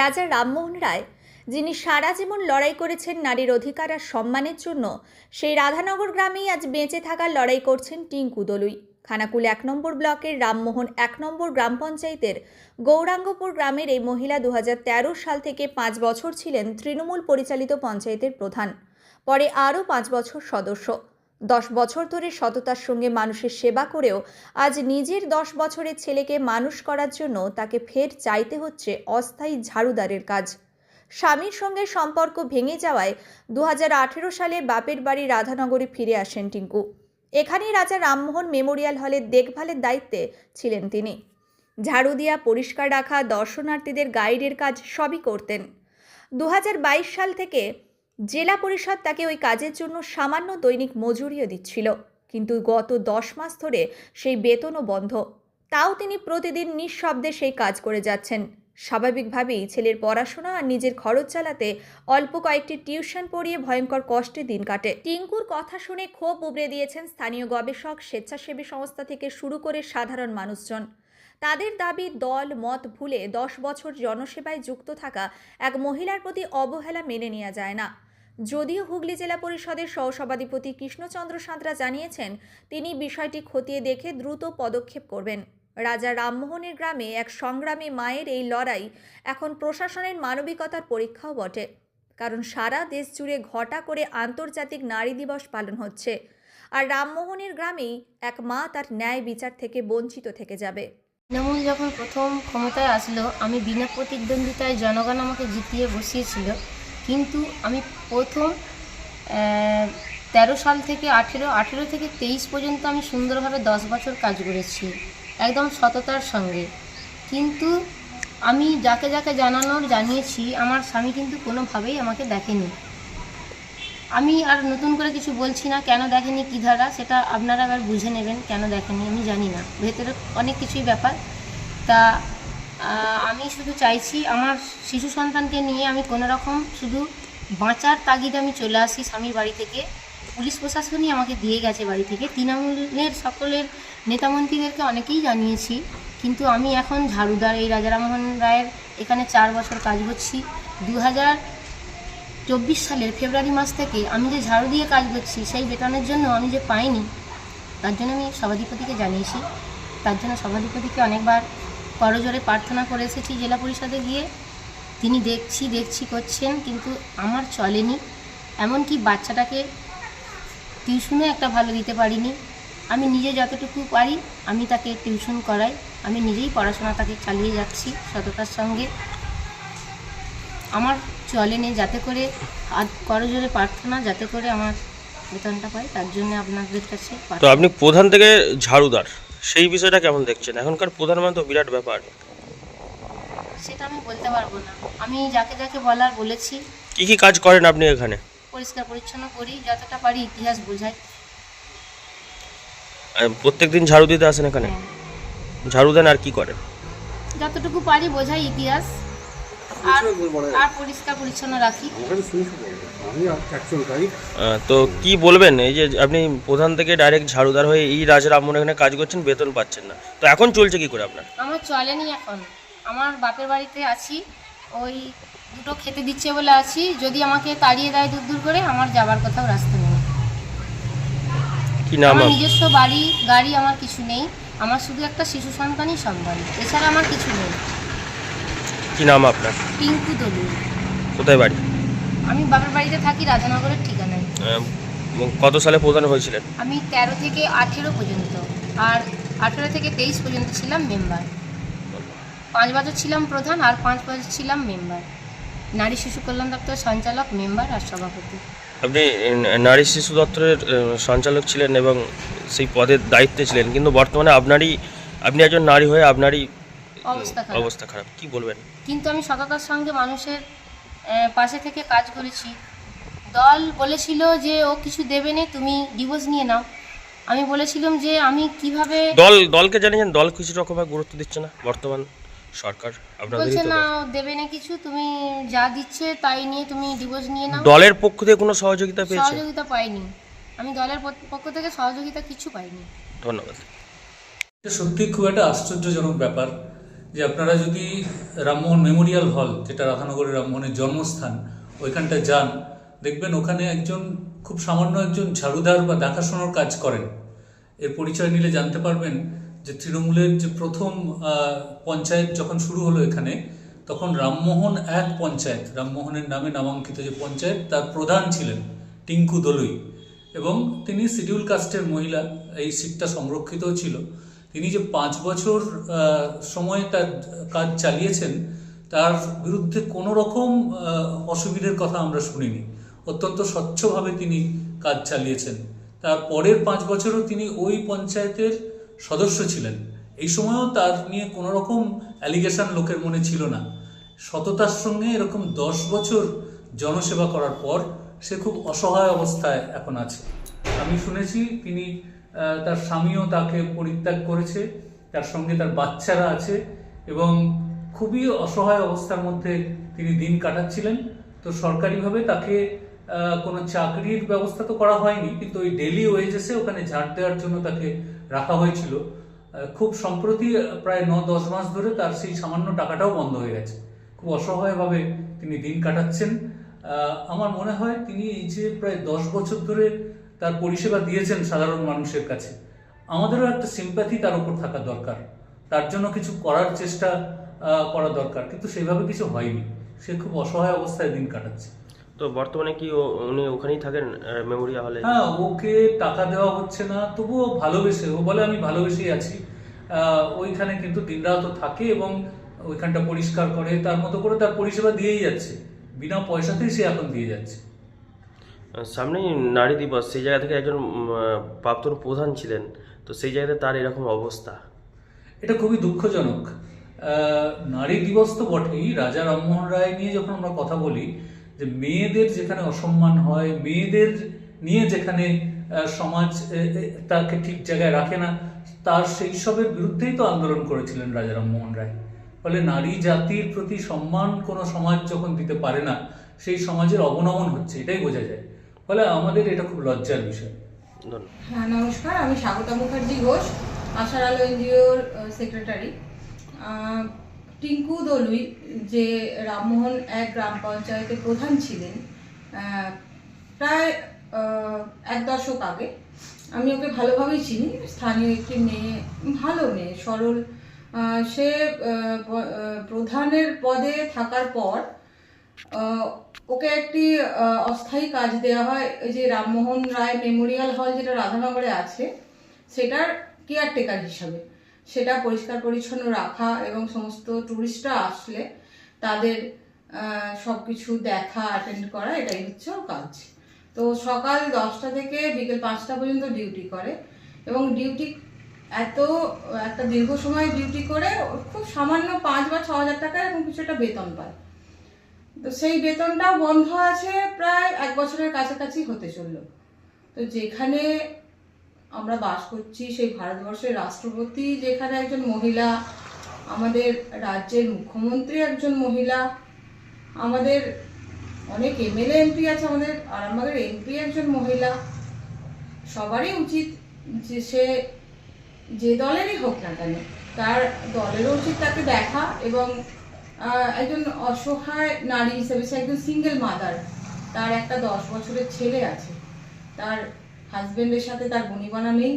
রাজা রামমোহন রায়, যিনি সারা জীবন লড়াই করেছেন নারীর অধিকার আর সম্মানের জন্য, সেই রাধানগর গ্রামেই আজ বেঁচে থাকার লড়াই করছেন টিঙ্কু দলুই। খানাকুল এক নম্বর ব্লকের রামমোহন এক নম্বর গ্রাম পঞ্চায়েতের গৌরাঙ্গপুর গ্রামের এই মহিলা দু হাজার তেরো সাল থেকে পাঁচ বছর ছিলেন তৃণমূল পরিচালিত পঞ্চায়েতের প্রধান। পরে আরও পাঁচ বছর সদস্য। দশ বছর ধরে সততার সঙ্গে মানুষের সেবা করেও আজ নিজের দশ বছরের ছেলেকে মানুষ করার জন্য তাকে ফের চাইতে হচ্ছে অস্থায়ী ঝাড়ুদারের কাজ। স্বামীর সঙ্গে সম্পর্ক ভেঙে যাওয়ায় দু হাজার আঠেরো সালে বাপের বাড়ি রাধানগরে ফিরে আসেন টিঙ্কু। এখানেই রাজা রামমোহন মেমোরিয়াল হলের দেখভালের দায়িত্বে ছিলেন তিনি। ঝাড়ু দিয়া পরিষ্কার রাখা, দর্শনার্থীদের গাইডের কাজ সবই করতেন। দু হাজার বাইশ সাল থেকে জেলা পরিষদ তাকে ওই কাজের জন্য সামান্য দৈনিক মজুরিও দিচ্ছিল, কিন্তু গত দশ মাস ধরে সেই বেতনও বন্ধ। তাও তিনি প্রতিদিন নিঃশব্দে সেই কাজ করে যাচ্ছেন। স্বাভাবিকভাবেই ছেলের পড়াশোনা আর নিজের খরচ চালাতে অল্প কয়েকটি টিউশন পড়িয়ে ভয়ঙ্কর কষ্টে দিন কাটে। টিঙ্কুর কথা শুনে ক্ষোভ উবড়ে দিয়েছেন স্থানীয় গবেষক, স্বেচ্ছাসেবী সংস্থা থেকে শুরু করে সাধারণ মানুষজন। তাদের দাবি, দল, মত ভুলে দশ বছর জনসেবায় যুক্ত থাকা এক মহিলার প্রতি অবহেলা মেনে নেওয়া যায় না। যদিও হুগলি জেলা পরিষদের সহসভাধিপতি কৃষ্ণচন্দ্র সাঁতরা জানিয়েছেন, তিনি বিষয়টি খতিয়ে দেখে দ্রুত পদক্ষেপ করবেন। রাজা রামমোহনের গ্রামে এক সংগ্রামী মায়ের এই লড়াই এখন প্রশাসনের মানবিকতার পরীক্ষাও বটে। কারণ সারা দেশ জুড়ে ঘটা করে আন্তর্জাতিক নারী দিবস পালন হচ্ছে। আর রামমোহনের গ্রামেই এক মা তার ন্যায় বিচার থেকে বঞ্চিত থেকে যাবে। তৃণমূল যখন প্রথম ক্ষমতায় আসলো, আমি বিনা প্রতিদ্বন্দ্বিতায় জনগণ আমাকে জিতিয়ে বসিয়েছিল কিন্তু আমি প্রথম তেরো সাল থেকে আঠেরো আঠেরো থেকে তেইশ পর্যন্ত আমি সুন্দরভাবে দশ বছর কাজ করেছি, একদম সততার সঙ্গে। কিন্তু আমি যাকে যাকে জানানোর জানিয়েছি, আমার স্বামী কিন্তু কোনোভাবেই আমাকে দেখেনি। আমি আর নতুন করে কিছু বলছি না, কেন দেখেনি, কী ধারা, সেটা আপনারা আবার বুঝে নেবেন, কেন দেখেনি, আমি জানি না। ভেতরে অনেক কিছুই ব্যাপার। তা আমি শুধু চাইছি আমার শিশু সন্তানকে নিয়ে আমি কোনো রকম শুধু বাঁচার তাগিদে আমি চলে আসি স্বামীর বাড়ি থেকে। পুলিশ প্রশাসনই আমাকে দিয়ে গেছে বাড়ি থেকে। তৃণমূলের সকলের নেতামন্ত্রীদেরকে অনেকেই জানিয়েছি, কিন্তু আমি এখন ঝাড়ুদার এই রাজারামোহন রায়ের এখানে চার বছর কাজ করছি। দু হাজার চব্বিশ সালের ফেব্রুয়ারি মাস থেকে আমি যে ঝাড়ু দিয়ে কাজ করছি, সেই বেতনের জন্য আমি যে পাইনি, তার জন্য আমি সভাধিপতিকে জানিয়েছি। তার জন্য সভাধিপতিকে অনেকবার করজোরে প্রার্থনা করে এসেছি জেলা পরিষদে গিয়ে। তিনি দেখছি দেখছি করছেন, কিন্তু আমার চলেনি। এমনকি বাচ্চাটাকে টিউশনও একটা ভালো দিতে পারিনি। আমি নিজে যতটুকু পারি, আমি তাকে টিউশন করাই। আমি নিজেই পড়াশোনা তাকে চালিয়ে যাচ্ছি সততার সঙ্গে। আমার চলেনি যাতে করে আর করজোরে প্রার্থনা যাতে করে আমার বেতনটা পাই, তার জন্য আপনাদের কাছে তো আপনি প্রধান থেকে ঝাড়ুদার? সেই বিষয়টা কেমন দেখছেন? এখনকার প্রধান মানে তো বিরাট ব্যাপার। সেটা আমি বলতে পারব না। আমি যাকে যাকে বলার বলেছি। কি কি কাজ করেন আপনি এখানে? পরিষ্কার পরিচ্ছন্ন করি যতটা পারি ইতিহাস বোঝাই। প্রত্যেকদিন ঝাড়ু দিতে আসেন এখানে? হ্যাঁ। ঝাড়ু দেন আর কি করেন? যতটুকু পারি বোঝাই ইতিহাস। আর পরিষ্কার পরিচ্ছন্ন রাখি। তো কি বলবেন? এই যে আপনি প্রধান থেকে ডাইরেক্ট ঝাড়ুদার হয়ে এই রাজের আমন এখানে কাজ করছেন বেতন পাচ্ছেন না। তো এখন চলছে কি করে আপনার? আমার চলেনি এখন। আমার বাপের বাড়িতে আছি। ওই দুটো খেতে দিচ্ছে বলে আছি। যদি আমাকে তাড়িয়ে দেয় দূর দূর করে আমার যাবার কোথাও রাস্তা নেই। কি নাম আমার নিজস্ব বাড়ি গাড়ি আমার কিছু নেই। আমার শুধু একটা শিশু সন্তানই সম্বল। এছাড়া আমার কিছু নেই। কি নাম আপনার? পিঙ্কু দলু। কোথায় বাড়ি? আমি বাবার বাড়িতে থাকি রাধানগরের ঠিকানায়। কত সালে প্রধান হয়েছিলেন? আমি তেরো থেকে আঠেরো পর্যন্ত আর আঠেরো থেকে তেইশ পর্যন্ত ছিলাম মেম্বার। পাঁচ বছর ছিলাম প্রধান আর পাঁচ বছর ছিলাম মেম্বার। নারী শিশু কল্যাণ দপ্তর সঞ্চালক মেম্বার আর সভাপতি। আপনি নারী শিশু দপ্তরের সঞ্চালক ছিলেন এবং সেই পদের দায়িত্বে ছিলেন কিন্তু বর্তমানে আপনারই আপনি একজন নারী হয়ে আপনারই অবস্থা খারাপ। অবস্থা খারাপ। কি বলবেন? কিন্তু আমি সততার সঙ্গে মানুষের পাশে থেকে কাজ করেছি। দল বলেছিল যে ও কিছু দেবে না তুমি ডিভোর্স নিয়ে নাও। আমি বলেছিলাম যে আমি কীভাবে দল দলকে জানিয়েছেন দল কিছু রকমের গুরুত্ব দিচ্ছে না বর্তমান সরকার। বলছে না দেবে না কিছু তুমি যা দিচ্ছে তাই নিয়ে তুমি ডিভোর্স নিয়ে নাও। দলের পক্ষ থেকে কোনো সহযোগিতা পেয়েছে? সহযোগিতা পাইনি। আমি দলের পক্ষ থেকে সহযোগিতা কিছু পাইনি। ধন্যবাদ। সত্যি খুব একটা আশ্চর্যজনক ব্যাপার। যে আপনারা যদি রামমোহন মেমোরিয়াল হল, যেটা রাধানগরের রামমোহনের জন্মস্থান ওইখানটায় যান, দেখবেন ওখানে একজন খুব সামান্য একজন ঝাড়ুদার বা দেখাশোনার কাজ করেন। এর পরিচয় নিলে জানতে পারবেন যে তৃণমূলের যে প্রথম পঞ্চায়েত যখন শুরু হলো এখানে, তখন রামমোহন এক পঞ্চায়েত রামমোহনের নামে নামাঙ্কিত যে পঞ্চায়েত, তার প্রধান ছিলেন টিঙ্কু দলুই। এবং তিনি শিডিউল কাস্টের মহিলা, এই সিটটা সংরক্ষিতও ছিল। তিনি যে পাঁচ বছর সময় তার কাজ চালিয়েছেন, তার বিরুদ্ধে কোনো রকম অসুবিধের কথা আমরা শুনিনি। অত্যন্ত স্বচ্ছভাবে তিনি কাজ চালিয়েছেন। তার পরের পাঁচ বছরও তিনি ওই পঞ্চায়েতের সদস্য ছিলেন। এই সময়ও তার নিয়ে কোনো রকম অ্যালিগেশন লোকের মনে ছিল না। সততার সঙ্গে এরকম দশ বছর জনসেবা করার পর সে খুব অসহায় অবস্থায় এখন আছে। আমি শুনেছি তিনি তার স্বামীও তাকে পরিত্যাগ করেছে, তার সঙ্গে তার বাচ্চারা আছে এবং খুবই অসহায় অবস্থার মধ্যে তিনি দিন কাটাচ্ছিলেন। তো সরকারিভাবে তাকে কোনো চাকরির ব্যবস্থা তো করা হয়নি, কিন্তু ওই ডেলি ওয়েজেসে ওখানে ঝাড় দেওয়ার জন্য তাকে রাখা হয়েছিল। খুব সম্প্রতি প্রায় ন, দশ মাস ধরে তার সেই সামান্য টাকাটাও বন্ধ হয়ে গেছে। খুব অসহায়ভাবে তিনি দিন কাটাচ্ছেন। আমার মনে হয় তিনি এই যে প্রায় দশ বছর ধরে তার পরিষেবা দিয়েছেন সাধারণ মানুষের কাছে। আমাদেরও একটা সিম্প্যাথি তার উপর থাকা দরকার। তার জন্য কিছু করার চেষ্টা করা দরকার। কিন্তু সেভাবে কিছু হয়নি। সে খুব অসহায় অবস্থায় দিন কাটাচ্ছে। তো বর্তমানে কি উনি ওখানেই থাকেন মেমোরিয়া হলে? হ্যাঁ ওকে টাকা দেওয়া হচ্ছে না। তবুও ভালোবেসে ও বলে আমি ভালোবেসেই আছি। ওইখানে কিন্তু দিনরাতও থাকে এবং ওইখানটা পরিষ্কার করে তার মতো করে তার পরিষেবা দিয়েই যাচ্ছে। বিনা পয়সাতেই সে এখন দিয়ে যাচ্ছে। সামনেই নারী দিবস, সেই জায়গা থেকে একজন প্রাক্তন প্রধান ছিলেন। তো সেই জায়গাতে তার এরকম অবস্থা। এটা খুবই দুঃখজনক। নারী দিবস তো বটেই। রাজা রামমোহন রায় নিয়ে যখন আমরা কথা বলি, যে মেয়েদের যেখানে অসম্মান হয়, মেয়েদের নিয়ে যেখানে সমাজ তাকে ঠিক জায়গায় রাখে না, তার সেই সবের বিরুদ্ধেই তো আন্দোলন করেছিলেন রাজা রামমোহন রায়। ফলে নারী জাতির প্রতি সম্মান কোনো সমাজ যখন দিতে পারে না, সেই সমাজের অবনমন হচ্ছে, এটাই বোঝা যায়। ফলে আমাদের এটা খুব লজ্জার বিষয়। হ্যাঁ নমস্কার আমি স্বাগতা মুখার্জি ঘোষ আশার আলো এনজিওর সেক্রেটারি টিঙ্কু দলুই যে রামমোহন এক গ্রাম পঞ্চায়েতের প্রধান ছিলেন প্রায় এক দশক আগে আমি ওকে ভালোভাবেই চিনি স্থানীয় একটি মেয়ে ভালো মেয়ে সরল। সে প্রধানের পদে থাকার পর আহ, ওকে একটি অস্থায়ী কাজ দেওয়া হয়, ওই যে রামমোহন রায় মেমোরিয়াল হল যেটা রাধানগরে আছে, সেটার কেয়ারটেকার হিসাবে। সেটা পরিষ্কার পরিচ্ছন্ন রাখা এবং সমস্ত ট্যুরিস্টরা আসলে তাদের সব কিছু দেখা অ্যাটেন্ড করা, এটাই হচ্ছে ওর কাজ। তো সকাল দশটা থেকে বিকেল পাঁচটা পর্যন্ত ডিউটি করে এবং ডিউটি এত, একটা দীর্ঘ সময় ডিউটি করে, খুব সামান্য পাঁচ বা ছ হাজার টাকা এরকম কিছু একটা বেতন পায়। তো সেই বেতনটাও বন্ধ আছে প্রায় এক বছরের কাছাকাছি হতে চলল। তো যেখানে আমরা বাস করছি সেই ভারতবর্ষের রাষ্ট্রপতি, যেখানে একজন মহিলা, আমাদের রাজ্যের মুখ্যমন্ত্রী একজন মহিলা, আমাদের অনেক এমএলএ এমপি আছে, আমাদের আরামবাগের এমপি একজন মহিলা, সবারই উচিত যে সে যে দলেরই হোক না কেন, তার দলেরও উচিত তাকে দেখা এবং একজন অসহায় নারী হিসেবে, সে একজন সিঙ্গেল মাদার তার একটা দশ বছরের ছেলে আছে। তার হাজবেন্ডের সাথে তার বনিবানা নেই।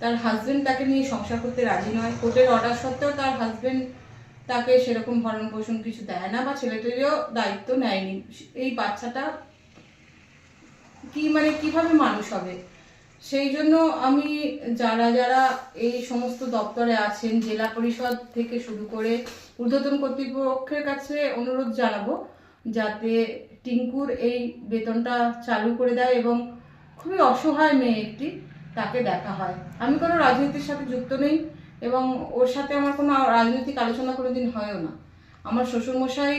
তার হাজবেন্ড তাকে নিয়ে সংসার করতে রাজি নয়। কোর্টের অর্ডার সত্ত্বেও তার হাজবেন্ড তাকে সেরকম ভরণ পোষণ কিছু দেয় না বা ছেলেটিরও দায়িত্ব নেয়নি। এই বাচ্চাটা কি মানে কীভাবে মানুষ হবে? সেই জন্য আমি যারা যারা এই সমস্ত দপ্তরে আছেন, জেলা পরিষদ থেকে শুরু করে ঊর্ধ্বতন কর্তৃপক্ষের কাছে অনুরোধ জানাব যাতে টিঙ্কুর এই বেতনটা চালু করে দেয় এবং খুবই অসহায় মেয়ে একটি, তাকে দেখা হয়। আমি কোনো রাজনীতির সাথে যুক্ত নেই এবং ওর সাথে আমার কোনো রাজনৈতিক আলোচনা কোনো দিন হয়ও না। আমার শ্বশুরমশাই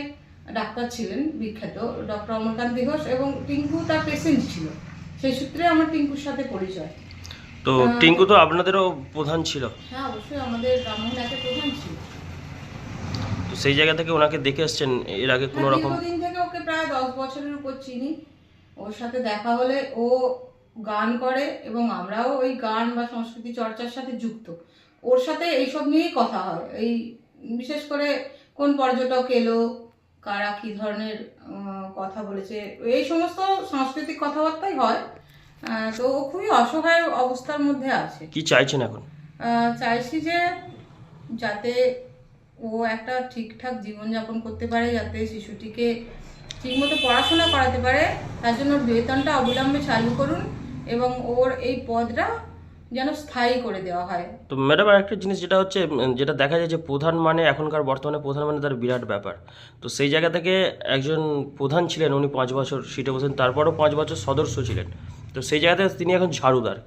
ডাক্তার ছিলেন বিখ্যাত, ডক্টর অমরকান্ত ঘোষ এবং টিঙ্কু তার পেশেন্ট ছিল। সেই সূত্রে আমার টিঙ্কুর সাথে পরিচয়। তো টিঙ্কু তো আপনাদেরও প্রধান ছিল? হ্যাঁ অবশ্যই আমাদের ব্রাহ্মণ একে প্রধান ছিল। তো সেই জায়গা থেকে ওনাকে দেখে এসছেন এর আগে কোনো রকম দীর্ঘদিন থেকে ওকে প্রায় দশ বছরের উপর চিনি। ওর সাথে দেখা হলে ও গান করে এবং আমরাও ওই গান বা সংস্কৃতি চর্চার সাথে যুক্ত। ওর সাথে এইসব নিয়েই কথা হয়। এই বিশেষ করে কোন পর্যটক এলো কারা কি ধরনের কথা বলেছে। এই সমস্ত সাংস্কৃতিক কথাবার্তাই হয়। তো ও খুবই অসহায় অবস্থার মধ্যে আছে। কি চাইছেন এখন? চাইছি যে যাতে ও একটা ঠিকঠাক জীবনযাপন করতে পারে যাতে শিশুটিকে ঠিকমতো পড়াশোনা করাতে পারে। তার জন্য বেতনটা অবিলম্বে চালু করুন এবং ওর এই পদটা যেন স্থায়ী করে দেওয়া হয়। তো ম্যাডাম আর একটা জিনিস যেটা হচ্ছে যেটা দেখা যায় যে প্রধান মানে এখনকার বর্তমানে প্রধান মানে তার বিরাট ব্যাপার। তো সেই জায়গা থেকে একজন প্রধান ছিলেন উনি পাঁচ বছর সিটে বসেন তারপরও পাঁচ বছর সদস্য ছিলেন। তো সেই জায়গাতে তিনি এখন ঝাড়ুদার।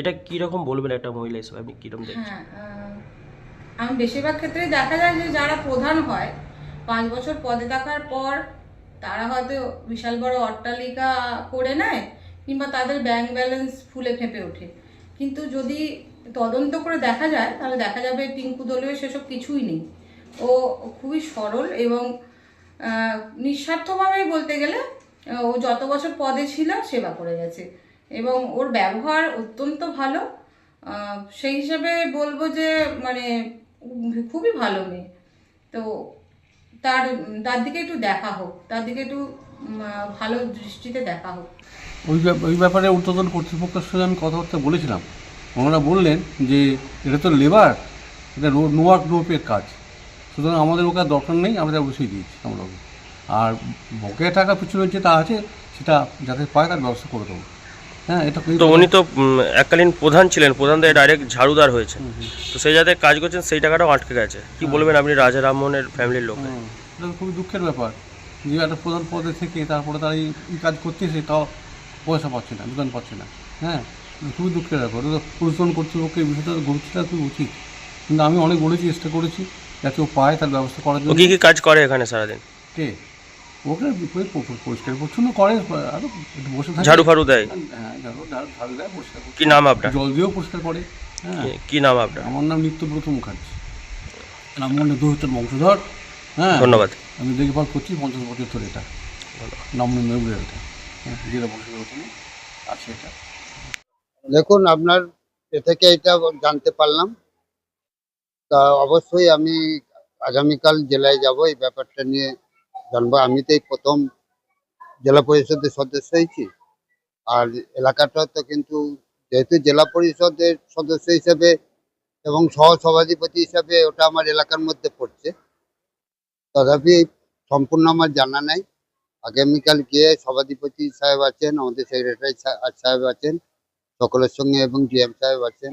এটা কীরকম বলবেন একটা মহিলা হিসেবে আপনি কীরকম দেখছেন? হ্যাঁ আমি বেশিরভাগ ক্ষেত্রেই দেখা যায় যে যারা প্রধান হয় পাঁচ বছর পদে থাকার পর তারা হয়তো বিশাল বড় অট্টালিকা করে নেয় কিংবা তাদের ব্যাংক ব্যালেন্স ফুলে ফেঁপে ওঠে। কিন্তু যদি তদন্ত করে দেখা যায়, তাহলে দেখা যাবে টিঙ্কু দলীয় সেসব কিছুই নেই। ও খুবই সরল এবং নিঃস্বার্থভাবেই বলতে গেলে, ও যত বছর পদে ছিল সেবা করে গেছে। এবং ওর ব্যবহার অত্যন্ত ভালো। সেই হিসাবে বলব যে মানে খুবই ভালো মেয়ে। তো তার তার দিকে একটু দেখা হোক, তার দিকে একটু ভালো দৃষ্টিতে দেখা হোক। ওই ওই ব্যাপারে ঊর্ধ্বতন কর্তৃপক্ষের সঙ্গে আমি কথাবার্তা বলেছিলাম। ওনারা বললেন যে এটা তো লেবার এটা নো ওয়ার্ক নো পের কাজ। সুতরাং আমাদের ওকে দরকার নেই আমরা বসিয়ে দিয়েছি আমরা ওকে। আর বকেয়া টাকা পিছনে যেটা আছে সেটা যাতে পায় তার ব্যবস্থা করে দেবো। হ্যাঁ এটা কিন্তু- তো উনি তো এককালীন প্রধান ছিলেন প্রধান থেকে ডাইরেক্ট ঝাড়ুদার হয়েছে তো সেই জায়গায় কাজ করছেন সেই টাকাটাও আটকে গেছে। কি বলবেন আপনি রাজা রামমোহনের ফ্যামিলির লোক এটা তো খুবই দুঃখের ব্যাপার। যে একটা প্রধান পদে থেকে তারপরে তারা এই কাজ করতেছে তাও পয়সা পাচ্ছে না বেতন পাচ্ছে না। হ্যাঁ? এটা খুবই দুঃখের ব্যাপার পরিশ্রম কর্তৃপক্ষের এই বিষয়টা গুরুত্বটা খুব উচিত। কিন্তু আমি অনেক বলেছি চেষ্টা করেছি যাতে ও পায় তার ব্যবস্থা করার জন্য। কি কি কাজ করে এখানে সারাদিন? কে? ওকে পরিষ্কার পরিচ্ছন্ন করে আরও একটু বসে থাকে। ঝাড়ু ফাড়ু দেয়? হ্যাঁ ঝাড়ু ঝাড়ু দেয় পরিষ্কার করে। কি নাম আপনার? জল দিয়েও পরিষ্কার করে হ্যাঁ। কি- নাম আপনার? আমার নাম নিত্যব্রত মুখার্জি। রামমোহনের দুহত্তর বংশধর হ্যাঁ। ধন্যবাদ। আমি দেখভাল করছি পঞ্চাশ বছর ধরে এটা। মেমোরিয়ালটা হ্যাঁ দেখুন, আপনার এ থেকে এটা জানতে পারলাম। তা অবশ্যই আমি আগামীকাল জেলায় যাব, এই ব্যাপারটা নিয়ে জানব। আমি তো এই প্রথম জেলা পরিষদের সদস্য হয়েছি। আর এলাকাটা তো কিন্তু যেহেতু জেলা পরিষদের সদস্য হিসেবে এবং সহ সভাধিপতি হিসাবে ওটা আমার এলাকার মধ্যে পড়ছে। তথাপি সম্পূর্ণ আমার জানা নাই। আগামীকাল গিয়ে সভাধিপতি সাহেব আছেন, আমাদের সেক্রেটারি সাহেব আছেন, সকলের সঙ্গে এবং ডিএম সাহেব আছেন,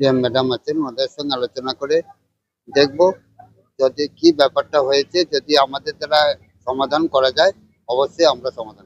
ডিএম ম্যাডাম আছেন ওদের সঙ্গে আলোচনা করে দেখব যদি কি ব্যাপারটা হয়েছে, যদি আমাদের দ্বারা সমাধান করা যায়, অবশ্যই আমরা সমাধান।